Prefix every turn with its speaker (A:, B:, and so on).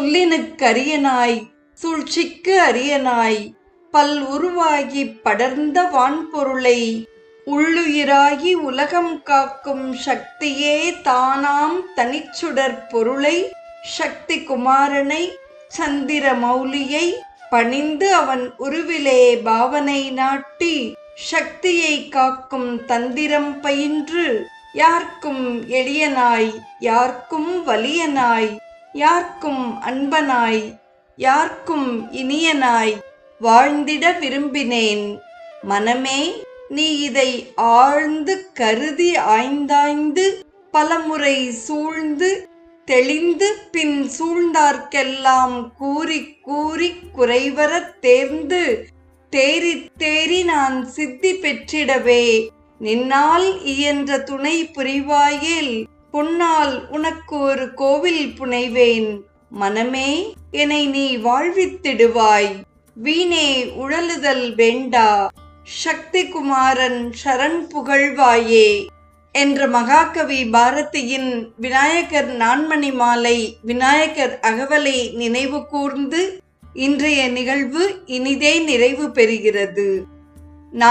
A: சொல்லினுக்கு அரியனாய் சூழ்ச்சிக்கு அரியனாய் பல் உருவாகி படர்ந்த வான்பொருளை உள்ளுயிராகி உலகம் காக்கும் சக்தியே தானாம் தனிச்சுடர் பொருளை சக்தி குமாரனை சந்திர மௌலியை பணிந்து அவன் உருவிலே பாவனை நாட்டி சக்தியை காக்கும் தந்திரம் பயின்று யார்க்கும் எளியனாய் யார்க்கும் வலியனாய் யார்க்கும் அன்பனாய் யார்க்கும் இனியனாய் வாழ்ந்திட விரும்பினேன். மனமே நீ இதை ஆழ்ந்து கருதி ஆய்ந்தாய்ந்து பலமுறை சூழ்ந்து தெளிந்து பின் சூழ்ந்தார்க்கெல்லாம் கூறி கூறி குறைவரத் தேர்ந்து தேறி தேறி நான் சித்தி பெற்றிடவே. நின்னால் இயன்ற துணை புரிவாயேல் பொன்னால் உனக்கு ஒரு கோவில் புனைவேன். மனமே என்னை நீ வாழ்வித்திடுவாய். வீணே உழலுதல் வேண்டா. சக்தி குமாரன் சரண் புகழ்வாயே. என்ற மகாகவி பாரதியின் விநாயகர் நான்மணி மாலை விநாயகர் அகவலை நினைவு கூர்ந்து இன்றைய நிகழ்வு இனிதே நிறைவு பெறுகிறது. நான்